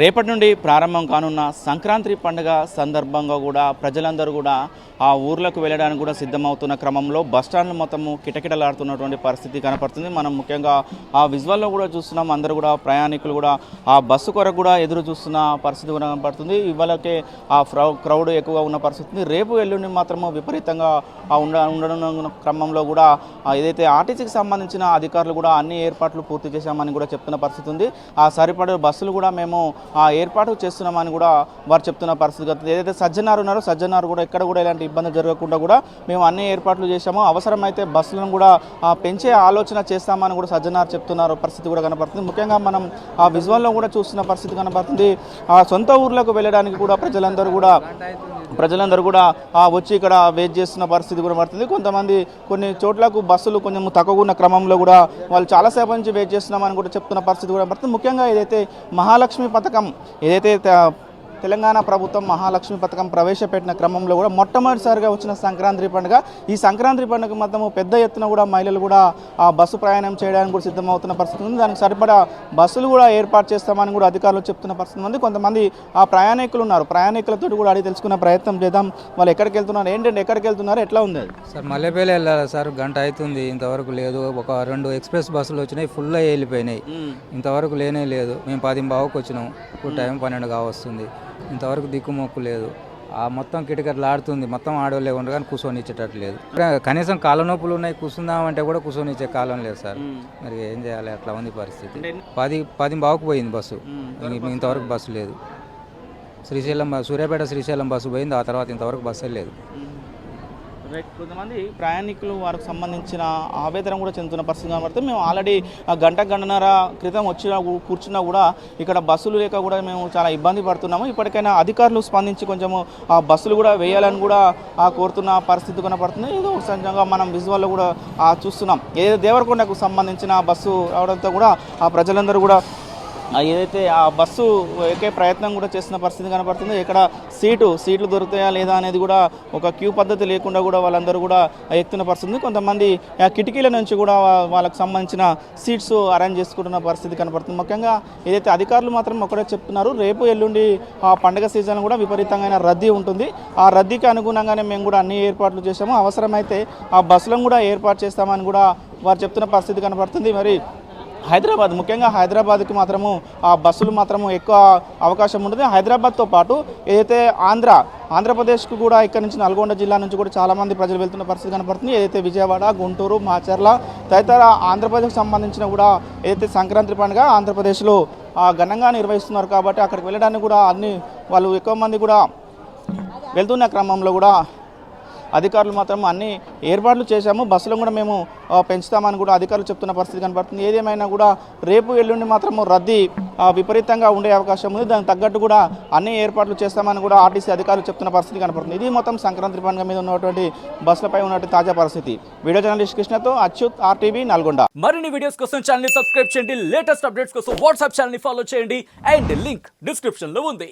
రేపటి నుండి ప్రారంభం కానున్న సంక్రాంతి పండుగ సందర్భంగా కూడా ప్రజలందరూ కూడా ఆ ఊర్లకు వెళ్ళడానికి కూడా సిద్ధమవుతున్న క్రమంలో బస్టాండ్లు మొత్తము కిటకిటలాడుతున్నటువంటి పరిస్థితి కనపడుతుంది. మనం ముఖ్యంగా ఆ విజువల్లో కూడా చూస్తున్నాం. అందరూ కూడా ప్రయాణికులు కూడా ఆ బస్సు కొరకు కూడా ఎదురు చూస్తున్న పరిస్థితి కూడా కనపడుతుంది. ఇవాళకే ఆ క్రౌడ్ ఎక్కువగా ఉన్న పరిస్థితి. రేపు ఎల్లుండి మాత్రము విపరీతంగా ఆ ఉండ ఉండడం క్రమంలో కూడా ఏదైతే ఆర్టీసీకి సంబంధించిన అధికారులు కూడా అన్ని ఏర్పాట్లు పూర్తి చేశామని కూడా చెప్తున్న పరిస్థితి ఉంది. ఆ సరిపడే బస్సులు కూడా మేము ఏర్పాటు చేస్తున్నామని కూడా వారు చెప్తున్న పరిస్థితి ఏదైతే సజ్జనారు ఉన్నారో సజ్జనారు కూడా ఎక్కడ కూడా ఎలాంటి ఇబ్బంది జరగకుండా కూడా మేము అన్ని ఏర్పాట్లు చేశాము. అవసరమైతే బస్సులను కూడా పెంచే ఆలోచన చేస్తామని కూడా సజ్జనారు చెప్తున్నారు. పరిస్థితి కూడా కనపడుతుంది. ముఖ్యంగా మనం ఆ విజువల్లో కూడా చూస్తున్న పరిస్థితి కనపడుతుంది. ఆ సొంత ఊర్లకు వెళ్ళడానికి కూడా ప్రజలందరూ కూడా ప్రజలందరూ కూడా వచ్చి ఇక్కడ వెయిట్ చేస్తున్న పరిస్థితి కూడా పడుతుంది కొంతమంది కొన్ని చోట్లకు బస్సులు కొంచెం తక్కువ ఉన్న క్రమంలో కూడా వాళ్ళు చాలాసేపు నుంచి వెయిట్ చేస్తున్నామని కూడా చెప్తున్న పరిస్థితి కూడా పడుతుంది ముఖ్యంగా ఏదైతే మహాలక్ష్మి పథకం ఏదైతే తెలంగాణ ప్రభుత్వం మహాలక్ష్మి పథకం ప్రవేశపెట్టిన క్రమంలో కూడా మొట్టమొదటిసారిగా వచ్చిన సంక్రాంతి పండుగ. ఈ సంక్రాంతి పండుగ మొత్తము పెద్ద ఎత్తున కూడా మహిళలు కూడా ఆ బస్సు ప్రయాణం చేయడానికి కూడా సిద్ధమవుతున్న పరిస్థితి ఉంది. దానికి సరిపడా బస్సులు కూడా ఏర్పాటు చేస్తామని కూడా అధికారులు చెప్తున్న పరిస్థితి ఉంది. కొంతమంది ఆ ప్రయాణికులు ఉన్నారు. ప్రయాణికులతో కూడా అడిగి తెలుసుకునే ప్రయత్నం చేద్దాం. వాళ్ళు ఎక్కడికి వెళ్తున్నారు? ఏంటంటే ఎక్కడికి వెళ్తున్నారు? ఎట్లా ఉంది సార్ మల్లెపల్లి వెళ్ళాలి సార్? గంట అవుతుంది ఇంతవరకు లేదు. ఒక రెండు ఎక్స్ప్రెస్ బస్సులు వచ్చినాయి. ఫుల్ అయ్యి వెళ్ళిపోయినాయి. ఇంతవరకు లేనే లేదు. మేము పది బావుకు వచ్చినాం. ఇప్పుడు టైం పన్నెండు కావస్తుంది. ఇంతవరకు దిక్కుమొక్కు లేదు. ఆ మొత్తం కిటకట్లు ఆడుతుంది. మొత్తం ఆడవాళ్ళే ఉండరు కానీ కూర్చొని ఇచ్చేటట్టు లేదు. కనీసం కాళ్ళ నొప్పులు ఉన్నాయి కూర్చుందామంటే కూడా కూర్చొని ఇచ్చే కాలం లేదు సార్. మరి ఏం చేయాలి? అట్లా ఉంది పరిస్థితి. పది పది బావుకు పోయింది బస్సు. ఇంతవరకు బస్సు లేదు. శ్రీశైలం సూర్యాపేట శ్రీశైలం బస్సు పోయింది. ఆ తర్వాత ఇంతవరకు బస్సే లేదు. రైట్ కొంతమంది ప్రయాణికులు వారికి సంబంధించిన ఆవేదన కూడా చెందుతున్న పరిస్థితి కాబట్టి మేము ఆల్రెడీ గంట గంటన్నర క్రితం వచ్చినా కూర్చున్నా కూడా ఇక్కడ బస్సులు లేక కూడా మేము చాలా ఇబ్బంది పడుతున్నాము. ఇప్పటికైనా అధికారులు స్పందించి కొంచెము ఆ బస్సులు కూడా వేయాలని కూడా ఆ కోరుతున్న పరిస్థితి కనపడుతుంది. ఏదో సహజంగా మనం విజువల్లో కూడా చూస్తున్నాం. ఏదో దేవరకొండకు సంబంధించిన బస్సు రావడంతో కూడా ఆ ప్రజలందరూ కూడా ఏదైతే ఆ బస్సు ఎక్కే ప్రయత్నం కూడా చేస్తున్న పరిస్థితి కనపడుతుంది. ఇక్కడ సీటు సీట్లు దొరుకుతాయా లేదా అనేది కూడా ఒక క్యూ పద్ధతి లేకుండా కూడా వాళ్ళందరూ కూడా ఎక్కుతున్న పరిస్థితి కొంతమంది ఆ కిటికీల నుంచి కూడా వాళ్ళకు సంబంధించిన సీట్స్ అరేంజ్ చేసుకుంటున్న పరిస్థితి కనపడుతుంది. ముఖ్యంగా ఏదైతే అధికారులు మాత్రం ఒకటే చెప్తున్నారు రేపు ఎల్లుండి ఆ పండగ సీజన్ కూడా విపరీతంగా రద్దీ ఉంటుంది. ఆ రద్దీకి అనుగుణంగానే మేము కూడా అన్ని ఏర్పాట్లు చేశాము. అవసరమైతే ఆ బస్సులను కూడా ఏర్పాటు చేస్తామని కూడా వారు చెప్తున్న పరిస్థితి కనపడుతుంది. మరి హైదరాబాద్. ముఖ్యంగా హైదరాబాద్కి మాత్రము ఆ బస్సులు మాత్రము ఎక్కువ అవకాశం ఉంటుంది. హైదరాబాద్తో పాటు ఏదైతే ఆంధ్ర ఆంధ్రప్రదేశ్కు కూడా ఇక్కడ నుంచి నల్గొండ జిల్లా నుంచి కూడా చాలామంది ప్రజలు వెళ్తున్న పరిస్థితి కనపడుతుంది. ఏదైతే విజయవాడ గుంటూరు మాచర్ల తదితర ఆంధ్రప్రదేశ్కి సంబంధించిన కూడా ఏదైతే సంక్రాంతి పండుగ ఆంధ్రప్రదేశ్లో ఘనంగా నిర్వహిస్తున్నారు కాబట్టి అక్కడికి వెళ్ళడానికి కూడా అన్ని వాళ్ళు ఎక్కువ మంది కూడా వెళ్తున్న క్రమంలో కూడా అధికారులు మాత్రం అన్ని ఏర్పాట్లు చేశాము. బస్సులను కూడా మేము పెంచుతామని కూడా అధికారులు చెప్తున్న పరిస్థితి కనబడుతుంది. ఏదేమైనా కూడా రేపు ఎల్లుండి మాత్రము రద్దీ విపరీతంగా ఉండే అవకాశం ఉంది. దానికి తగ్గట్టు కూడా అన్ని ఏర్పాట్లు చేస్తామని కూడా ఆర్టీసీ అధికారులు చెప్తున్న పరిస్థితి కనపడుతుంది ఇది మొత్తం సంక్రాంతి పండుగ మీద ఉన్నటువంటి బస్సులపై ఉన్నటువంటి తాజా పరిస్థితి. వీడియో జర్నలిస్ట్ కృష్ణతో అచ్యుత్ ఆర్టీవీ నల్గొండ. మరిన్ని వీడియోస్ కోసం ఛానల్ సబ్స్క్రైబ్ చేయండి. లేటెస్ట్ అప్డేట్స్ కోసం వాట్సాప్ ఛానల్ ఫాలో చేయండి. అండ్ లింక్ డిస్క్రిప్షన్లో ఉంది.